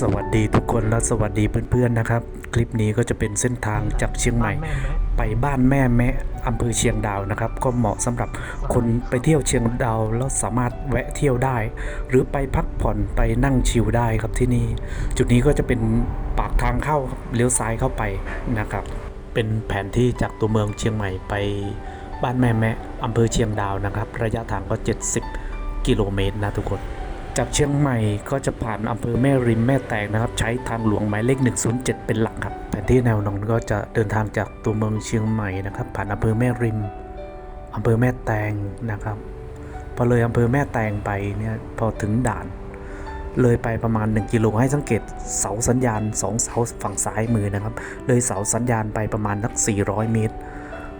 สวัสดีทุกคนและสวัสดีเพื่อนๆนะครับ คลิปนี้ก็จะเป็นเส้นทางจากเชียงใหม่ ไปบ้านแม่แมะอำเภอเชียงดาวนะครับ ก็เหมาะสำหรับคนไปเที่ยวเชียงดาวแล้วสามารถแวะเที่ยวได้ หรือไปพักผ่อนไปนั่งชิลได้ครับที่นี่ จุดนี้ก็จะเป็นปากทางเข้าเลี้ยวซ้ายเข้าไปนะครับ เป็นแผนที่จากตัวเมืองเชียงใหม่ไปบ้านแม่แมะอำเภอเชียงดาวนะครับ ระยะทางก็ 70 กิโลเมตรนะทุกคน จากเชียงใหม่ก็จะผ่านอำเภอแม่ริมแม่แตกนะครับ ใช้ทางหลวงหมายเลข 107 เป็นหลักครับแผนที่แนวนอนก็จะเดินทางจากตัวเมืองเชียงใหม่นะครับ ผ่านอำเภอแม่ริมอำเภอแม่แตงนะครับ พอเลยอำเภอแม่แตงไปเนี่ยพอถึงด่าน เลยไปประมาณ 1 กิโลให้สังเกตเสาสัญญาณ 2 เสาฝั่งซ้ายมือนะครับ เลยเสาสัญญาณไปประมาณสัก 400 เมตร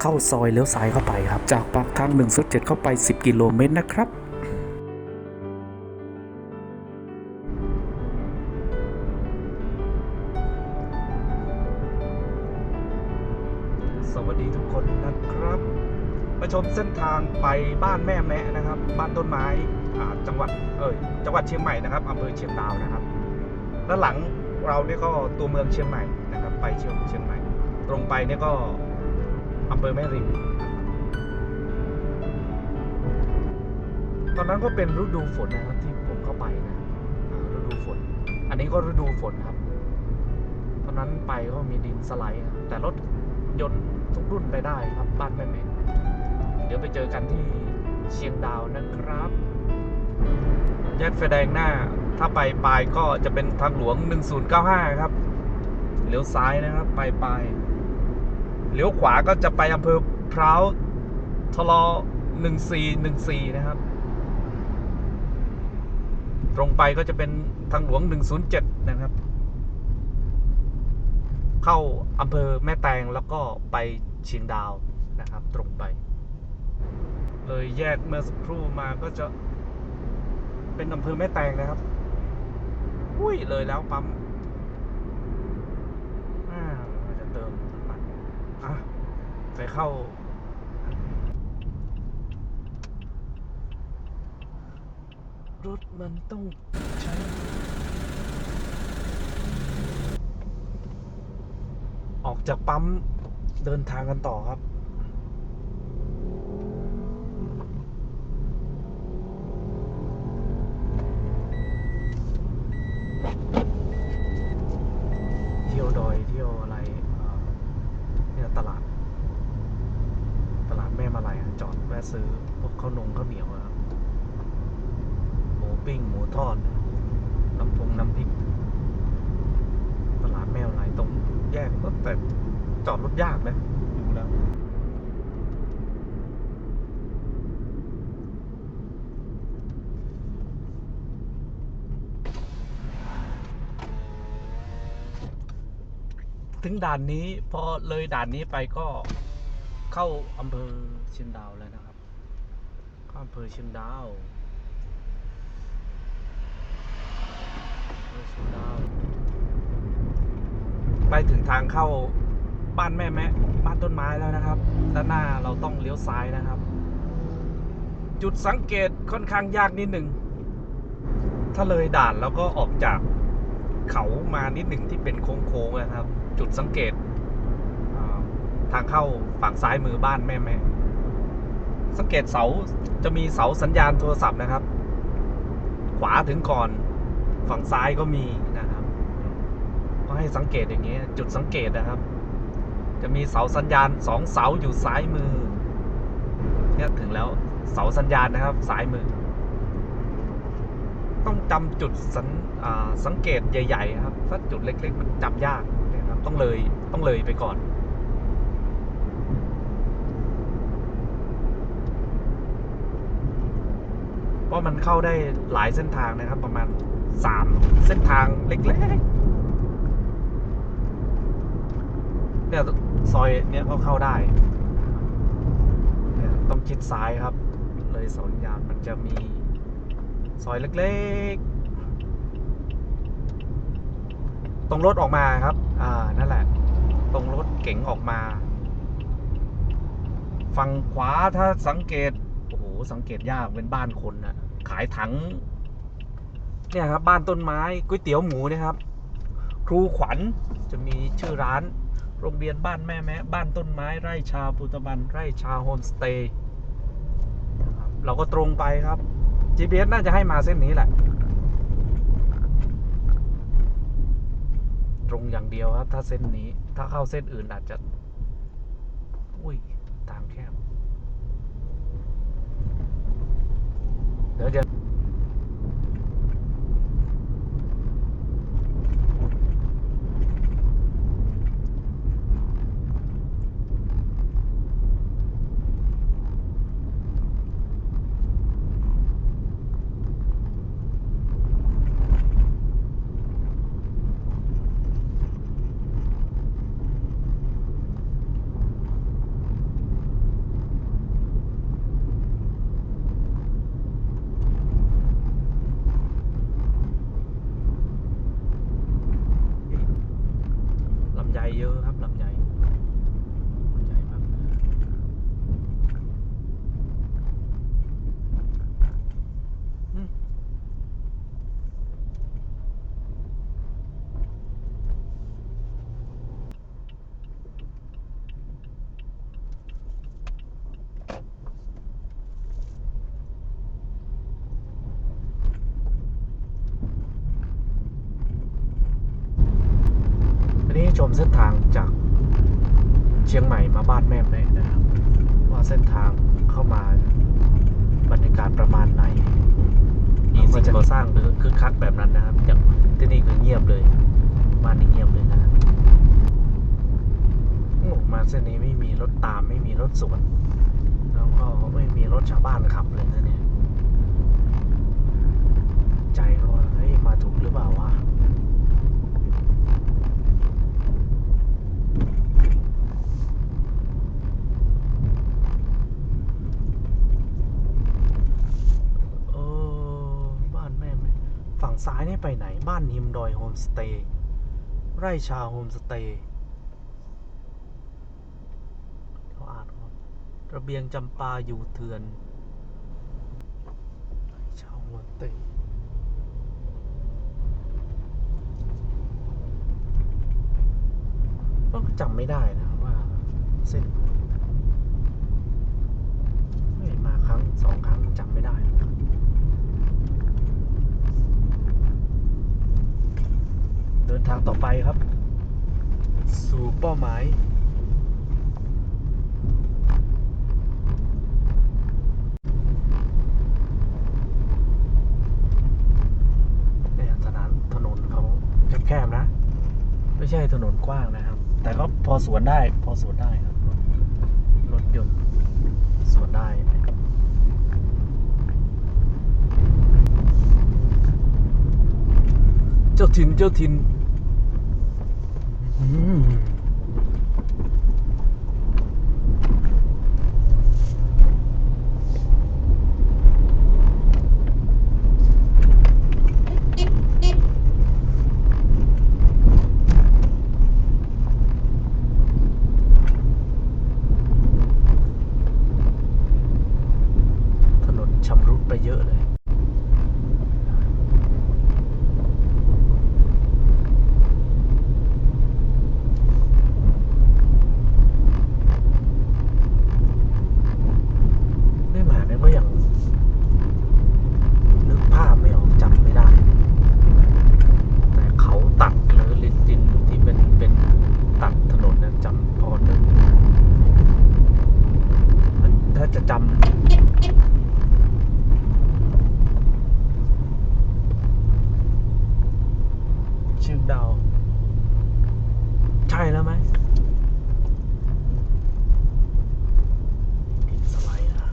เข้าซอยเลี้ยวซ้ายเข้าไปครับ จากปากทาง107เข้าไป 10 กิโลเมตรนะครับ มาชมเส้นทางไปบ้านแม่แมะนะครับ บ้านต้นไม้จังหวัดเอ่ยจังหวัดเชียงใหม่นะครับอำเภอเชียงดาวนะครับด้านหลังเราเนี่ยก็ตัวเมืองเชียงใหม่นะครับ ไปเชียงเชียงใหม่ ตรงไปเนี่ยก็อำเภอแม่ริมตอนนั้นก็เป็นฤดูฝนนะครับที่ผมเข้าไปนะฤดูฝน อันนี้ก็ฤดูฝนครับ ตอนนั้นไปก็มีดินสไลด์แต่รถยนต์ทุกรุ่นไปได้ครับบ้านแม่เม เดี๋ยวไปเจอกันที่เชียงดาวนะครับแยกไฟแดงหน้า ถ้าไปปลายก็จะเป็นทางหลวง 1095 ครับเลี้ยวซ้ายนะครับไปปลายเลี้ยวขวาก็จะไปอำเภอพร้าวทลอ1414 นะครับ ตรงไปก็จะเป็นทางหลวง 107 นะครับ เข้าอำเภอแม่แตงแล้วก็ไปเชียงดาวนะครับ ตรงไป เลยแยกเมื่อสักครู่มาก็จะเป็นอำเภอแม่แตงนะครับ อุ้ยเลยแล้วปั๊มอ่าจะเติมน้ำมันอะไปเข้ารถมันต้องใช้ ออกจากปั๊มเดินทางกันต่อครับ เที่ยวดอยเที่ยวอะไรเอ่อเนี่ยตลาด ตลาดแม่มาลัยอะจอดแวะซื้อพวกข้าวนงข้าวเหนียวอะครับหมูปิ้ง หมูทอด น้ำพงน้ำพริก ตลาดแม่มาลัยตรงแยกก็แต่จอดรถยากนะดูแล้ว ถึงด่านนี้ พอเลยด่านนี้ไปก็เข้าอำเภอเชียงดาวแล้วนะครับเข้าอำเภอเชียงดาวเภอเชียงดาว ไปถึงทางเข้าบ้านแม่แมะบ้านต้นไม้แล้วนะครับด้านหน้าเราต้องเลี้ยวซ้ายนะครับ จุดสังเกตค่อนข้างยากนิดหนึ่งถ้าเลยด่านแล้วก็ออกจากเขามานิดหนึ่งที่เป็นโค้งๆนะครับ จุดสังเกตทางเข้าฝั่งซ้ายมือบ้านแม่แม่สังเกตเสาจะมีเสาสัญญาณโทรศัพท์นะครับ ขวาถึงก่อนฝั่งซ้ายก็มีนะครับ ก็ให้สังเกตอย่างเงี้ยจุดสังเกตนะครับ จะมีเสาสัญญาณสองเสาอยู่ซ้ายมือเนี่ยถึงแล้วเสาสัญญาณนะครับซ้ายมือ ต้องจำจุดสัญอ่าสังเกตใหญ่ ๆ ครับ ถ้าจุดเล็ก ๆ มันจำยาก ต้องเลยต้องเลยไปก่อน เพราะมันเข้าได้หลายเส้นทางนะครับ ประมาณสามเส้นทางเล็กๆเนี่ยซอยเนี่ยก็เข้าได้เนี่ยต้องชิดซ้ายครับ เลยสัญญาณมันจะมี ซอยเล็กๆตรงรถออกมาครับ อ่า นั่นแหละ ตรงรถเก๋งออกมา ฝั่งขวาถ้าสังเกต โอ้โห สังเกตยากเป็นบ้านคนนะขายถัง เนี่ยครับ บ้านต้นไม้ก๋วยเตี๋ยวหมูนะครับ ครูขวัญจะมีชื่อร้าน โรงเรียนบ้านแม่แม่บ้านต้นไม้ไร่ชาปุตบันไร่ชาโฮมสเตย์เราก็ตรงไปครับ GPS น่าจะให้มาเส้นนี้แหละ ตรงอย่างเดียวครับ ถ้าเส้นนี้ ถ้าเข้าเส้นอื่นอาจจะ อุ้ย ทางแคบ เดี๋ยวจะ ลำไยเยอะครับ ลำไยลำไยมากอืมอันนี้ ชมเส้นทางจากเชียงใหม่มาบ้านแม่แม่นะครับ ว่าเส้นทางเข้ามาบรรยากาศประมาณไหนมีสิ่งก่อสร้างหรือคือคักแบบนั้นนะครับอย่างที่นี่คือเงียบเลยบ้านนี้เงียบเลยนะโอ้มาเส้นนี้ไม่มีรถตามไม่มีรถสวนแล้วก็ไม่มีรถชาวบ้านขับเลยนะเนี่ยใจก็ว่าเฮ้ยมาถูกหรือเปล่าวะ เออบ้านแม่แม่ฝั่ งซ้ายนี่ไปไหนบ้านหิมดอยโฮมสเตย์ไร่ชาโฮมสเตย์เขาอ่านว่าระเบียงจำปาอยู่เถือนไร่ชาโฮมสเตย์ก็จำไม่ได้นะว่าเส้นไม่มาครั้งสองครั้งจำไม่ได้ เดิน ทางต่อไปครับ สู่เป้าหมายเนี่ยถนนถนนเขาแคบๆนะ ไม่ใช่ถนนกว้างนะครับ แต่ก็พอสวนได้ พอสวนได้ครับ รถรถยนต์สวนได้เจ้าถิ่นเจ้าถิ่น อืมถนนชำรุดไปเยอะเลย ไม่มาเนี่ยก็ยังนึกภาพไม่ออกจำไม่ได้ แต่เขาตัดหรือลินดินที่เป็นเป็นตัดถนนนั้นจำพอนึกถ้าจะจำชื่อดาว ใช่แล้วไหมดินสไลด์นะ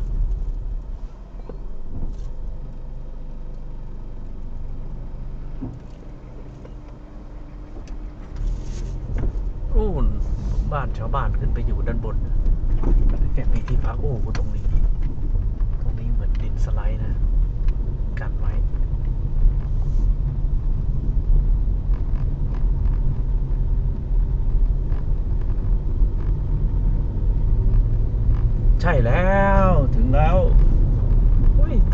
โอ้น บ้านชาวบ้านขึ้นไปอยู่ด้านบนนะแกมีที่พักโอ้ตรงนี้ ตรงนี้เหมือนดินสไลด์นะกันไว้ใช่แล้วถึงแล้ว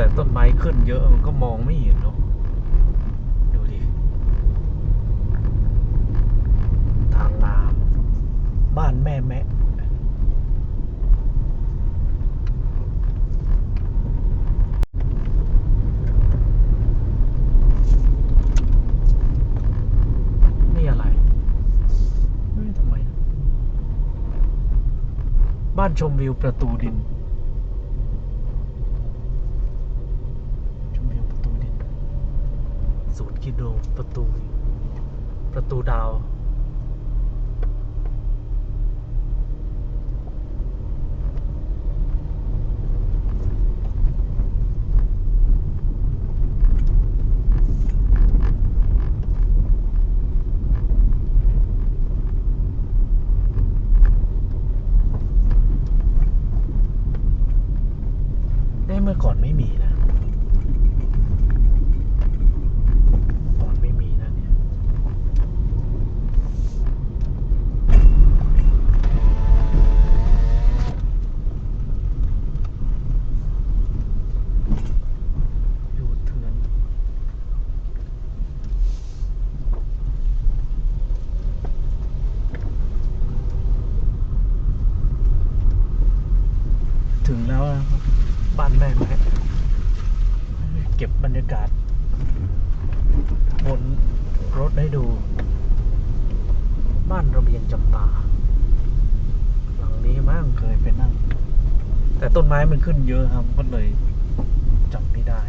แต่ต้นไม้ขึ้นเยอะมันก็มองไม่เห็นเนาะดูดิ บ้าน ชมวิวประตูดิน ชมวิวประตูดิน ศูนย์กิโลประตู ประตูดาว ได้เมื่อก่อนไม่มีนะ ก่อนไม่มีนะเนี่ย ยูเทือน ถึงแล้วนะครับบ้านแม่แม่เก็บบรรยากาศ บนรถให้ดู บ้านระเบียงจำปา หลังนี้มั่งเคยไปนั่ง แต่ต้นไม้มันขึ้นเยอะครับก็เลยจำไม่ได้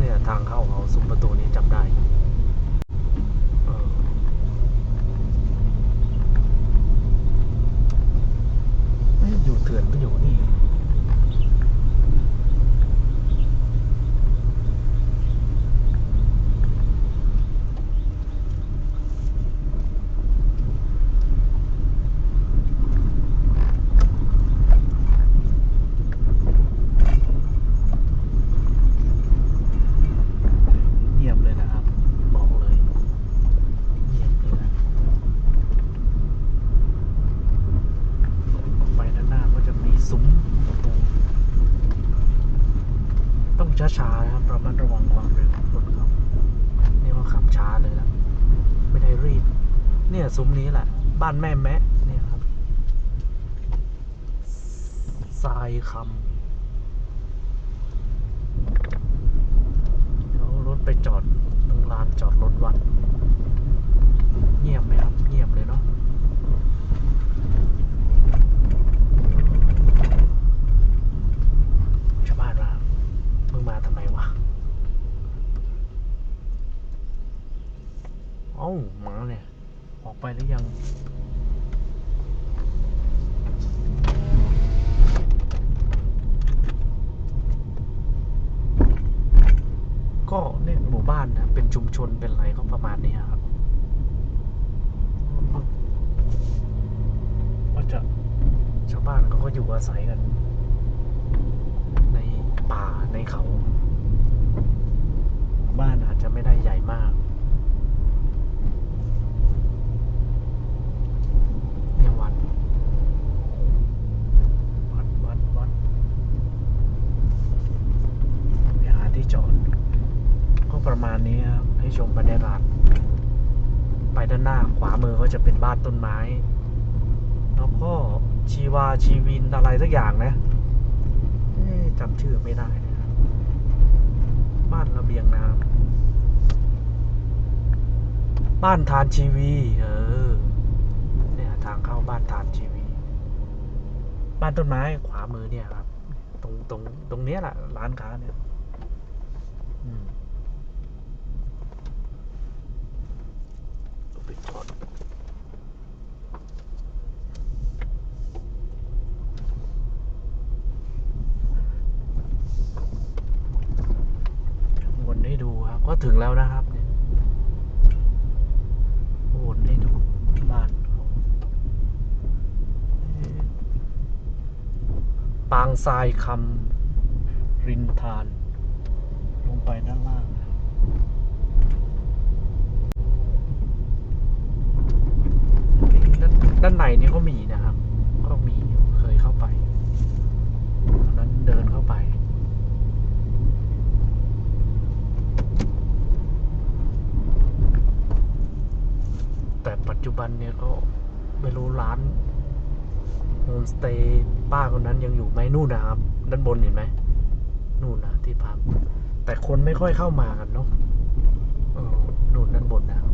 เนี่ยทางเข้าเขาซุ้มประตูนี้จำได้เอออยู่เถื่อนก็อยู่นี่ เงียบเลยนะครับ บอกเลย เงียบเลยนะ ไปด้านหน้าก็จะมีซุ้มประตู ต้องช้าๆนะครับระมัดระวังความเร็วของรถครับนี่ว่าขับช้าเลยละไม่ได้รีบ เนี่ยซุ้มนี้แหละ บ้านแม่แมะเนี่ยครับทรายคำเดี๋ยวรถไปจอดตรงลานจอดรถวัด เงียบไหมครับ เงียบเลยเนาะ ชาวบ้านว่ามึงมาทำไมวะ เอ้าหมาเนี่ย ออกไปหรือยัง เนี่ยหมู่บ้านนะเป็นชุมชนเป็นอะไรก็ประมาณนี้ครับก็จะชาวบ้านเขาก็อยู่อาศัยกัน ในป่าในเขา บ้านอาจจะไม่ได้ใหญ่มากเนี่ยวัดวัดวัดวัดไปหาที่จอด ประมาณนี้ครับให้ชมบรรยากาศไปด้านหน้าขวามือก็จะเป็นบ้านต้นไม้ แล้วก็ชีวาชีวินอะไรสักอย่างนะจำชื่อไม่ได้นะครับบ้านระเบียงน้ำบ้านทานชีวีเออเนี่ยทางเข้าบ้านทานชีวี บ้านต้นไม้ขวามือเนี่ยครับ ตรงตรงตรงเนี้ยแหละร้านค้าเนี่ยอืม เอาไปจอดวนให้ดูครับ ก็ถึงแล้วนะครับวนให้ดูบ้านเขาปางทรายคำรินทาน ลงไปด้านล่างนะ ด้านในนี่ก็มีนะครับ ก็มีอยู่เคยเข้าไปตอนนั้นเดินเข้าไปแต่ปัจจุบันเนี่ยก็ไม่รู้ร้านโฮมสเตย์ป้าคนนั้นยังอยู่ไหมนู่นนะครับ ด้านบนเห็นไหมนู่นนะที่พักแต่คนไม่ค่อยเข้ามากันเนาะนู่นด้านบนนะครับ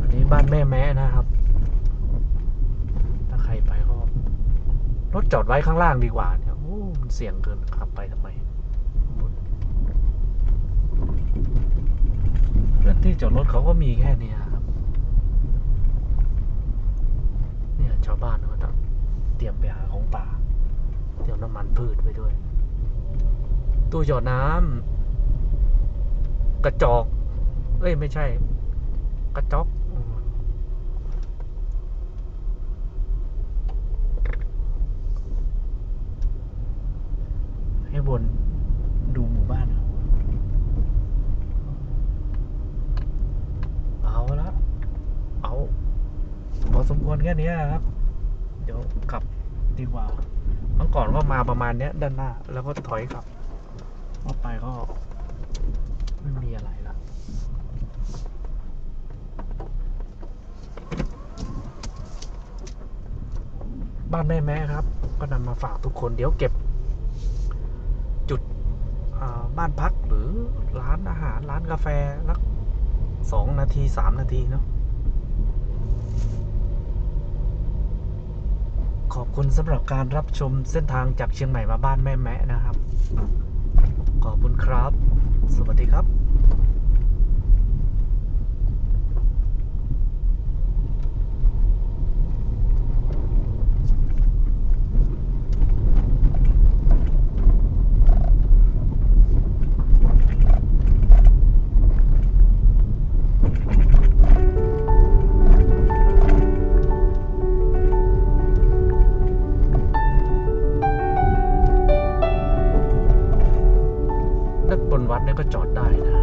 อันนี้บ้านแม่แม้นะครับ ถ้าใครไปก็ รถจอดไว้ข้างล่างดีกว่าเนี่ยโอ้มันเสี่ยงเกินขับไปทำไมเรื่อที่จอดรถเขาก็มีแค่นี้ครับ เนี่ยชาวบ้านเขาต้องเตรียมไปหาของป่า เตรียมน้ำมันพืชไปด้วย ตู้หยอดน้ำกระจอก เอ้ยไม่ใช่ กระจอกอืมให้บนดูหมู่บ้านครับเอาละเอา พอ สมควรแค่นี้นะครับ เดี๋ยวขับดีกว่าเมื่อก่อนก็มาประมาณเนี้ยด้านหน้า แล้วก็ถอยกลับว่าไปก็ไม่มีอะไรละบ้านแม่แม่ครับ ก็นำมาฝากทุกคนเดี๋ยวเก็บ จุดบ้านพักหรือร้านอาหารร้านกาแฟสักสองนาทีสามนาทีเนาะ ขอบคุณสำหรับการรับชมเส้นทางจากเชียงใหม่มาบ้านแม่แมะนะครับ ขอบคุณครับ สวัสดีครับ ก็จอดได้นะ